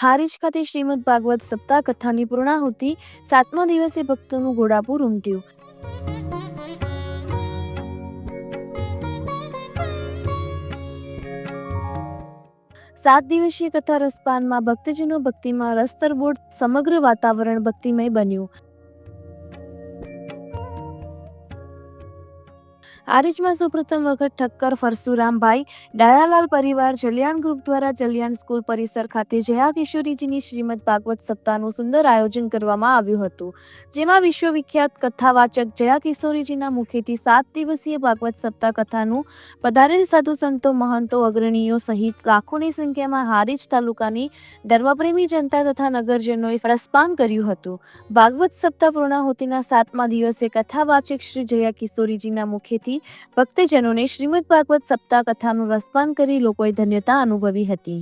હારીજ ખાતે શ્રીમદ ભાગવત સપ્તાહ કથાની પૂર્ણાહુતિ સાતમા દિવસે ભક્તોનું ઘોડાપુર ઉમટ્યું. સાત દિવસીય કથા રસપાનમાં ભક્તજનો ભક્તિમાં રસ તરબોળ સમગ્ર વાતાવરણ ભક્તિમય બન્યું. હારીજમાં સૌપ્રથમ વખત ઠક્કર ફરસુરામભાઈ, ડાયાલાલ પરિવાર જલિયાન ગ્રુપ દ્વારા જલિયાન સ્કૂલ પરિસર ખાતે જયા કિશોરીજીની શ્રીમદ ભાગવત સપ્તાહનું સુંદર આયોજન કરવામાં આવ્યું હતું. જેમાં વિશ્વવિખ્યાત કથાવાચક જયા કિશોરીજીના મુખેથી સાત દિવસીય ભાગવત સપ્તાહ કથાનું પધારેલ સાધુ સંતો, મહંતો, અગ્રણીઓ સહિત લાખોની સંખ્યામાં હારીજ તાલુકાની ધર્મપ્રેમી જનતા તથા નગરજનોએ રસપાન કર્યું હતું. ભાગવત સપ્તાહ પૂર્ણાહુતિના સાતમા દિવસે કથાવાચક શ્રી જયા કિશોરીજીના મુખેથી ભક્તજનોને શ્રીમદ ભાગવત સપ્તાહ કથાનું રસપાન કરી લોકોએ ધન્યતા અનુભવી હતી.